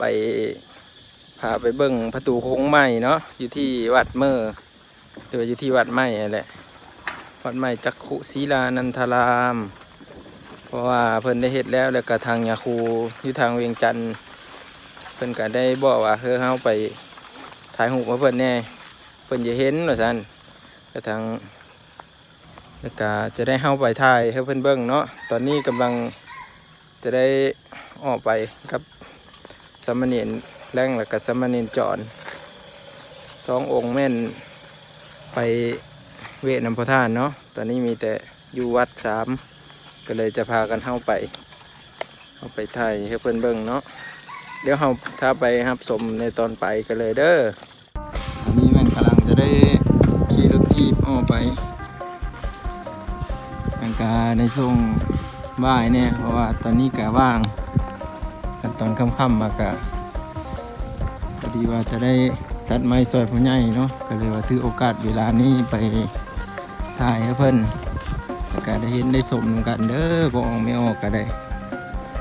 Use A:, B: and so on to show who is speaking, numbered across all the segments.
A: ไปพาไปเบิ่งประตูโค้งใหม่เนาะอยู่ที่วัดเมอร์หรือว่าอยู่ที่วัดใหม่แหละวัดใหม่จักขุศีลานันทราม เพราะว่าเพิ่นได้เฮ็ดแล้วแล้วก็ทางยาคูอยู่ทางเวียงจันทน์เพิ่นก็ได้บอกว่าเฮ้อเฮาไปถ่ายรูปมาเพิ่นแน่เพิ่นจะเห็นว่าซั่นก็ทางแล้วก็จะได้เฮาไปถ่ายให้เพิ่นเบิ่งเนาะตอนนี้กำลังจะได้ออกไปกับ สมเณรแรงแล้วก็สมเณรจอนสององค์แม่นไปเวทน้ำพระทานเนาะตอนนี้มีแต่อยู่วัดสามก็เลยจะพากันเข้าไปเข้าไปถ่ายให้เพื่อนเบิ่งเนาะเดี๋ยวเราถ้าไปครับสมในตอนไปกันเลยเด้ออันนี้มันกำลังจะได้ขี่รถทีบออกไปทางการในส่งว่ายเนี่ยเพราะว่าตอนนี้กะว่าง กันตอนค่ำๆมากะพอดีว่าจะได้ตัดไม้ซอยผู้ใหญ่เนาะก็เลยว่าถือโอกาสเวลานี้ไปถ่ายให้เพิ่นก็ได้เห็นได้สมกันเด้อบ่ออกไม่ออกก็ได้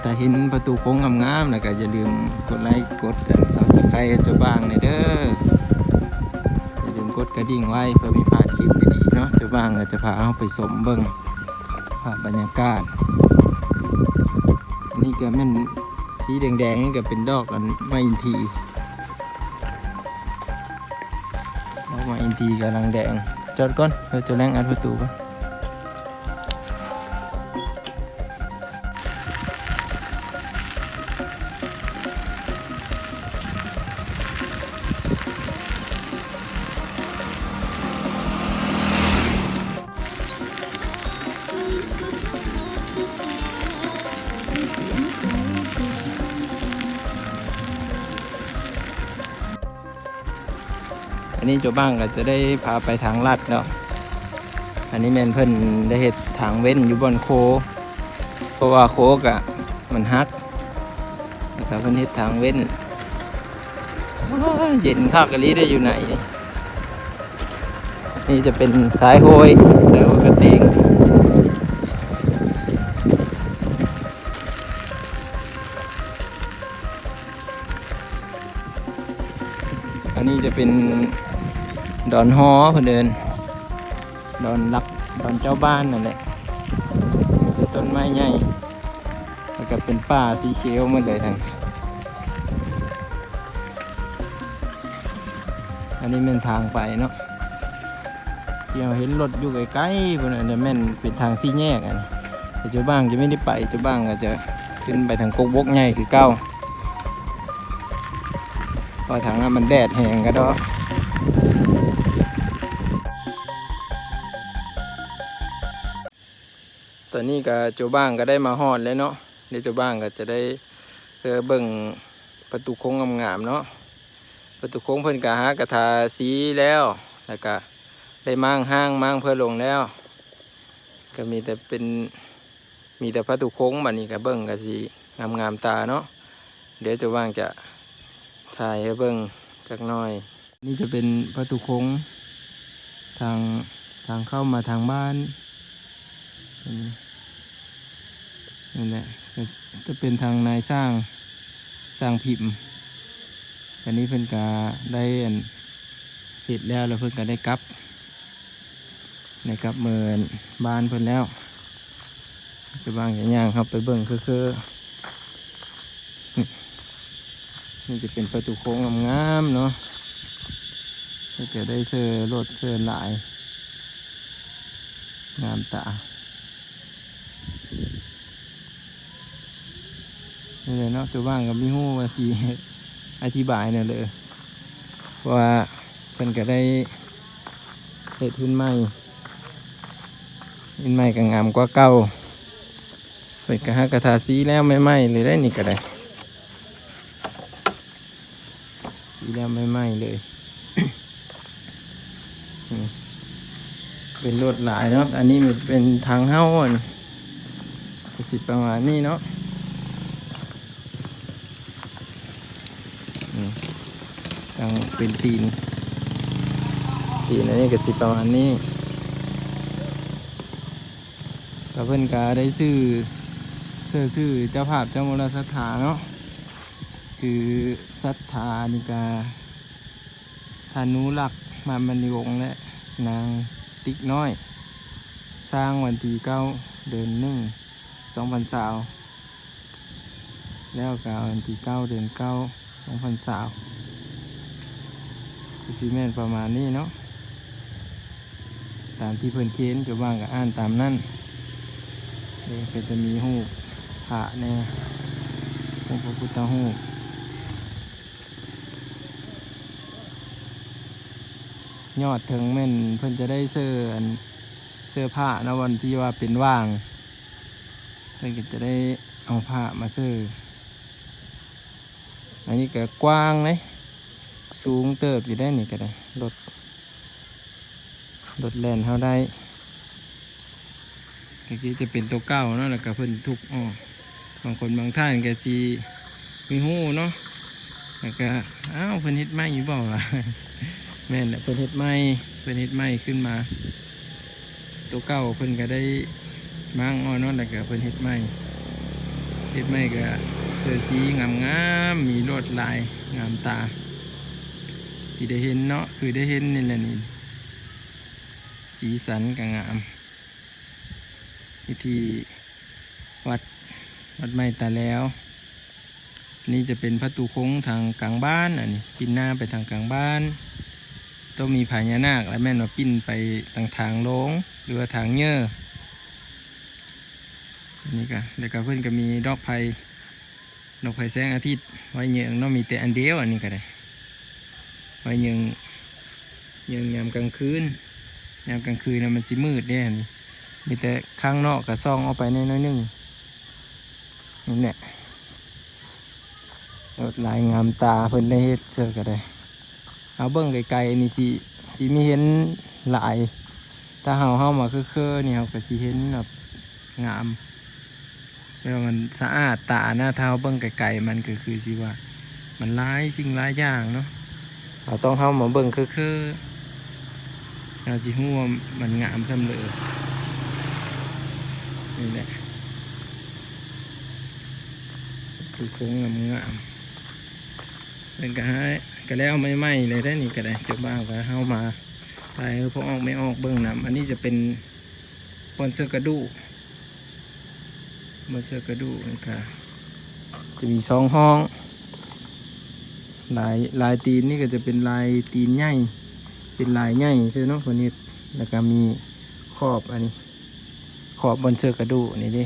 A: แต่เห็นประตูโค้งงามๆแล้วก็อย่าลืมกดไลค์กดซับสไครต์เจ้าบ้างในเด้ออย่าลืมกดกระดิ่งไว้เพื่อไมีพลาดคลิปดีๆเนาะเจ้าบ้างก็จะพาเอาไปสมเบิ่งภาพบรรยากาศนนี้ก็แม่น สีแดงๆนี่ก็เป็นดอกอันไม้อินทีดอกไม้อินทีกำลังแดงจอดก่อนเราจะแรงอัดประตูก่อน นนี้จบ้างก็จะได้พาไปทางลัดเนาะอันนี้แมนเพิ่นได้เห็ดทางเว้นอยู่บนโค เพราะว่าโคกอะมันฮักนะครับเพิ่นเห็ดทางเว้นเย็นข้าวกะลีได้อยู่ไหน นี่จะเป็นสายโหยแล้วก็กระเตงอันนี้จะเป็น ดอนฮอเพื่นเดินดอนรักดอนเจ้าบ้านนั่นแหละเป็นต้นไม้ใหญ่แล้วก็เป็นป่าสีเขียวหมดเลยทั้งอันนี้เป็นทางไปเนาะที่เราเห็นรถอยู่ใกล้ๆพวกนั้นนะแม่นเป็นทางซี่แยกอันแต่เจ้าบ้างจะไม่ได้ไปเจ้าบ้างก็จะขึ้นไปทางกกบกใหญ่คือเก้าพอทางนั้นมันแดดแหงก็ด อกตอนนี้ก็เจ้าบ้างก็ได้มาฮอดแล้วเนาะเดี๋ยวเจ้าบ้างก็จะได้เออเบิ่งประตูโค้งงามๆเนาะประตูโค้งเพิ่นก็หากระทาสีแล้วแล้วก็ได้มั่างห้างมั่างเพื่อลงแล้ว ก็มีแต่เป็นมีแต่ประตูโค้งบัดนี้ก็เบิ่งก็สีงามๆตาเนาะเดี๋ยวเจ้าบ้างจะถ่ายให้เบิ่งจักหน่อย นี่จะเป็นประตูโค้งทางทางเข้ามาทางบ้านอืม นั่นแหละจะเป็นทางนายสร้างสร้างพิมพ์อันนี้เพิ่นก็ได้เสร็จแล้วแล้วเพิ่นก็ได้กลับในกลับเมินบ้านเพิ่นแล้ว จะบางอย่างย่างครับไปเบิ่งคือคือนี่จะเป็นประตูโค้งงามๆเนาะก็จะได้เสื้อรถเสื้อหลาย งามตา นี่เลยเนาะตัวบ้างกับมิฮู้ว่าสีอธิบายเนี่ยเลยว่าเพิ่นก็ได้เห็ดพื้นไม้พื้นไม้ก็งามกว่าเก่าเปิดกระหากระทาสีแล้วไม่ไหม้เลยได้นี่ก็ได้ สีแล้วไม่ไหม้เลยเป็นรถหลายเนาะอันนี้มันเป็นทางเฮ้าอะสิประมาณนี้เนาะ ยังเป็นตีนตีนอันนี้ก็สิประมาณนี้ก็เพิ่อนก็ได้ซื้อซื้อซื้อเจ้าภาพเจ้ามรสถานเนาะคือศรัทธานิกาธานุรักษ์มามันนิวงและนางติ๊กน้อย สร้างวันที่เก้าเดือนหนึ่งสองพันสาวแล้วก็วันที่เก้าเดือนเก้าสองพันสาว ซีเมนประมาณนี้เนาะตามที่เพิ่นเขียนจะว่างกับอ่านตามนั่นเดี๋ยวก็จะมีหูปพระแน่หูพระพุทธรูยอดถึงแม่นเพิ่นจะได้เสื้อเสื้อผ้านะวันที่ว่าเป็นว่าง เพื่อนก็จะได้เอาผ้ามาซื้ออันนี้ก็กว้างเลย สูงเติบอยู่ได้นี่ก็ได้รถรถแลนเขาได้เมื่อกี้จะเป็นตัวเก้าเนาะแล้วก็เพิ่นทุกอ๋อบางคนบางท่านก็จีมีหูเนาะแล้วก็อ้าวเพิ่นเฮ็ดไม้อยู่เปล่าวะแม่นแหละเพิ่นเฮ็ดไม้เพิ่นเฮ็ดไม้ขึ้นมา ตัวเก่าเพิ่นก็ได้มางอ้อนนั่นแหละก็เพิ่นเฮ็ดใหม่เฮ็ดใหม่ก็เสื้อสีงามงามๆมีลวดลายงามตา ที่ได้เห็นเนาะคือได้เห็นนี่แหละนี่สีสันก็งามพิธีวัดวัดไม้ตาแล้ว นี่จะเป็นประตูโค้งทางกลางบ้านอันนี้ปิ้นหน้าไปทางกลางบ้าน ต้องมีพญานาคและแม่นว่าปิ้นไปทางทางลงหรือทางเยื่ออันนี่ก็แล้วก็เพื่อนก็มีดอกไผ่ดอกไผ่แสงอาทิตย์ไว้เยืองเนาะมีแต่อันเดียวอันนี้ก็ได้ ไว้ยืองยืองยามกลางคืนยามกลางคืนนะมันสิมืดเนนี้มีแต่ข้างนอกกับซองเอาไปในน้อยๆนึงนี่แหละลดลายงามตาเพิ่นได้เฮ็ดเสื้อก็ได้ เอาเบิ้งไกลๆนี่สิสิมีเห็นหลายถ้าเฮาเฮามาคือๆนี่เฮาก็สิเห็นแบบงามแปลว่ามันสะอาดตาหน้าเท้าเบิ้งไกลๆมันก็คือสิว่า มันหลายสิ่งหลายอย่างเนาะ เราต้องเฮามาเบิ้งคือๆเราสิฮู้ว่ามันงามซำเลยนี่แหละคือโค้งงามๆเป็นก็ให้ก็แล้วไม่ไหมเลยได้นี่ก็ได้จ้าบ้าวก็เข้ามาตายเพราะออกไม่ออกเบื้องน้ำอันนี้จะเป็นบอนเสือกระดูกบอนเสือกระดูนี่ค่ะจะมีสองห้อง ลายลายตีนนี่ก็จะเป็นลายตีนใหญ่เป็นลายใหญ่ใช่เนาะคนนี้แล้วก็มีขอบอันนี้ ขอบบนเสือกระดูกนี่ดิ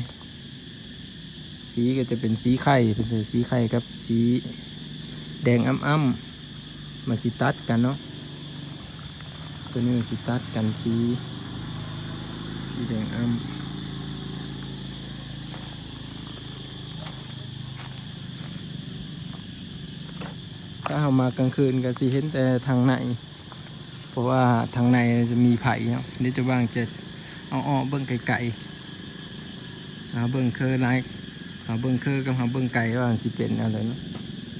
A: สีก็จะเป็นสีไข่เป็นสีไข่กับสีแดงอ้ำๆมันสิตัดกันเนาะตัวนี้มันสิตัดกันสีสีแดงอ้ำ ถ้าเอามากลางคืนก็สิเห็นแต่ทางใน เพราะว่าทางในจะมีไผ่เนาะเดี๋ยวจะว่างจะเอาอ้อเบิ้งไก่ๆเอาเบิ้งเคอไรเอาเบิ้งเคอกับเอาเบิ้งไก่ว่ามันสิเป็นอะไรเนาะ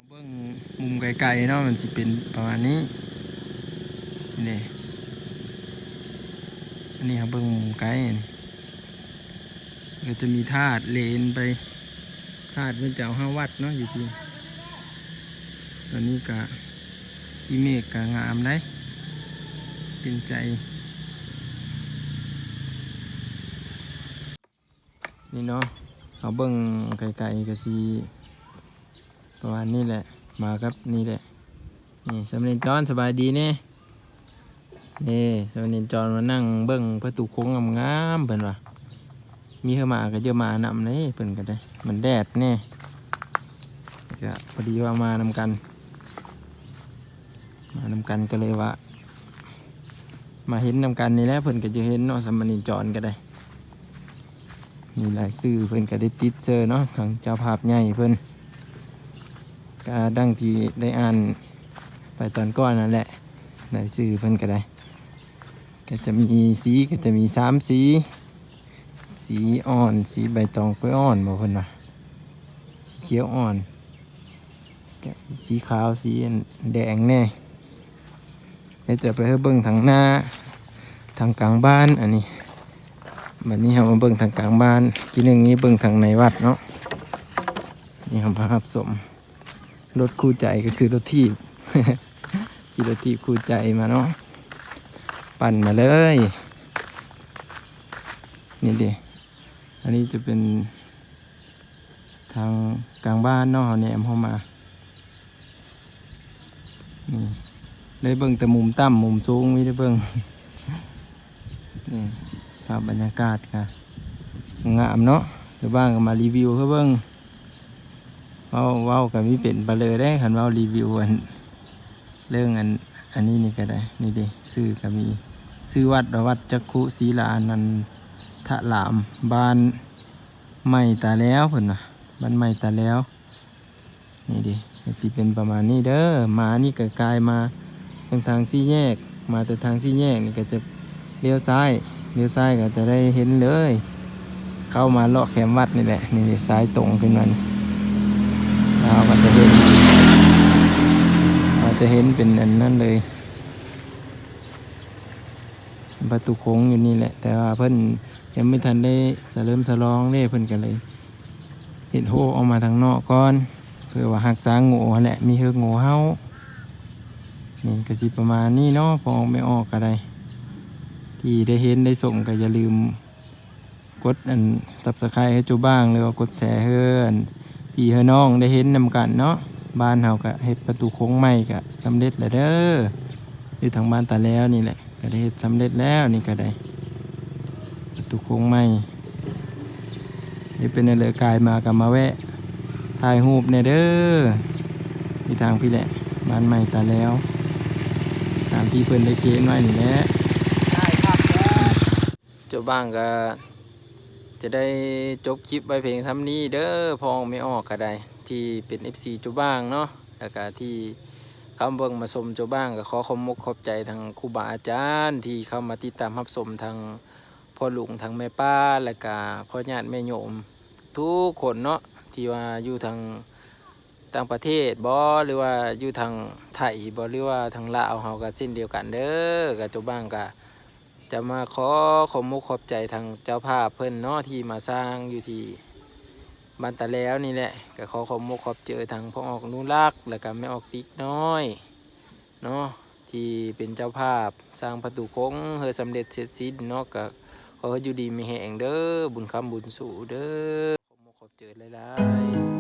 A: เบื้งมุมไกลๆเนาะมันสิเป็นประมาณนี้นี่อันนี้ครับเบื้งมุมไกลนี่ก็จะมีธาตุเลนไปธาตุเป็นเจ้าห้าวัดเนาะอยู่ที่ ตอนนี้กะอีเมฆกะงามได้เป็นใจ นี่เนาะเอาเบิ้งไกลๆก็สีประมาณนี้แหละ มาครับนี่แหละ นี่สำเร็จจอนสบายดีเนี่ยนี่สำเร็จจอนมานั่งเบิ้งประตูโค้งงามๆเพิ่นว่ามีเข้ามาก็เจอมานำเลยเพิ่นก็ได้ มันแดดแน่ก็พอดีว่ามานำกันำกันก็เลยว่า มาเห็นนำกันนี่แหละเพิ่นก็จะเห็นเนาะสำเร็จจอนก็ได้ มีหลายสื่อเพิ่นก็ได้ติดเจอเนาะทางเจ้าภาพใหญ่เพิ่นก็ดังที่ได้อ่านไปตอนก้อนนั่นแหละในสื่อเพิ่นก็ได้ ก็จะมีสีก็จะมีสามสี สีอ่อน สีใบตองกล้วยอ่อนบอกเพิ่นว่าสีเขียวอ่อนสีขาวสีแดงแน่ เดี๋ยวจะไปเบิ่งทางหน้าทางกลางบ้านอันนี้บัดนี้เรามาเบิ่งทางกลางบ้านกินหนึ่งนี้เบิ่งทางในวัดเนาะนี่ครับภาพสมรถคู่ใจก็คือรถทีบขี่รถทีบคู่ใจมาเนาะปั่นมาเลยนี่ดิอันนี้จะเป็นทางกลางบ้านเนาะเขาแหนมเข้ามานี่ ได้เบิ่งแต่มุมต่ำมุมสูงไม่ได้เบิ่งนี่ภาพบรรยากาศค่ะงามเนาะหรือบ้างก็มารีวิวเขาเบิ่งเว้าเว้ากับมีเป็นไปเลยได้คันเว้ารีวิวอันเรื่องอันอันนี้นี่ก็ได้นี่ดิซื้อก็มีซื้อวัดวัดจักคุศีลานันทะหลามบ้านใหม่ตาแล้วเพิ่นน่ะบ้านใหม่ตาแล้วนี่ดิสิเป็นประมาณนี้เด้อมานี่ก็กลายมา ทางทางสี่แยก มาแต่ทางสี่แยกนี่ก็จะเลี้ยวซ้ายเลี้ยวซ้ายก็จะได้เห็นเลย เข้ามาเลาะแคมวัดนี่แหละนี่ซ้ายตรงขึ้นมาเราก็จะเห็นเราจะเห็นเป็นอันนั้นเลยประตูโค้งอยู่นี่แหละ แต่ว่าเพิ่นยังไม่ทันได้สเริ่มสลองเลยเพิ่นก็เลยเห็นโหออกมาทางนอกก่อน เพื่อว่าหักจ้างโง่แหละมีเฮือกโง่เฮา นี่ก็สิประมาณนี้เนาะพอไม่ออกก็ได้ที่ได้เห็นได้ส่งก็อย่าลืม กดอันสับสไครให้จูบ้างหรือว่ากดแชร์เฮือนพี่เฮือน้องได้เห็นนำกันเนาะบ้านเฮาก็เฮ็ดประตูโค้งใหม่ก็สำเร็จแล้วเด้ออยู่ทางบ้านตาแล้วนี่แหละ ก็ได้เฮ็ดสำเร็จแล้วนี่ก็ได้ ประตูโค้งใหม่นี่เป็นอะไรกายมากับมาแวะถ่ายรูปเนี่ยเด้อที่ทางพี่แหละบ้านใหม่ตาแล้ว ตามที่เพิ่นได้เขียนไว้นี่แหละ
B: ได้ครับเจ้า
A: บ้างก็จะได้จบคลิปไว้เพลงซ้ำนี้เด้อพองไม่ออกก็ได้ที่เป็น FC เจ้าบ้างเนาะแล้วก็ที่เข้ามาเบิ่งมาชมเจ้าบ้างก็ขอขอบมกขอบใจทางครูบาอาจารย์ ที่เข้ามาติดตามรับชมทางพ่อลุงทางแม่ป้าแล้วก็พ่อญาติแม่โยม ทุกคนเนาะที่ว่าอยู่ทาง ต่างประเทศบ่หรือว่าอยู่ทางไทยบ่หรือว่าทางลาวเฮาก็เช่นเดียวกันเด้อกับเจ้าบ้างก็จะมาขอขอมุกขอบใจทางเจ้าภาพเพิ่นเนาะที่มาสร้างอยู่ที่บ้านตะแล้วนี่แหละก็ขอขอมุกขอบเจอทางพ่อออกนุรักษ์แล้วก็แม่ออกติ๊กน้อยเนาะที่เป็นเจ้าภาพสร้างประตูโค้งเฮอสำเร็จเสร็จสิ้นเนาะก็ขอให้อยู่ดีมีแห่งเด้อบุญคำบุญสู่เด้อขอมุกขอบเจอหลายๆ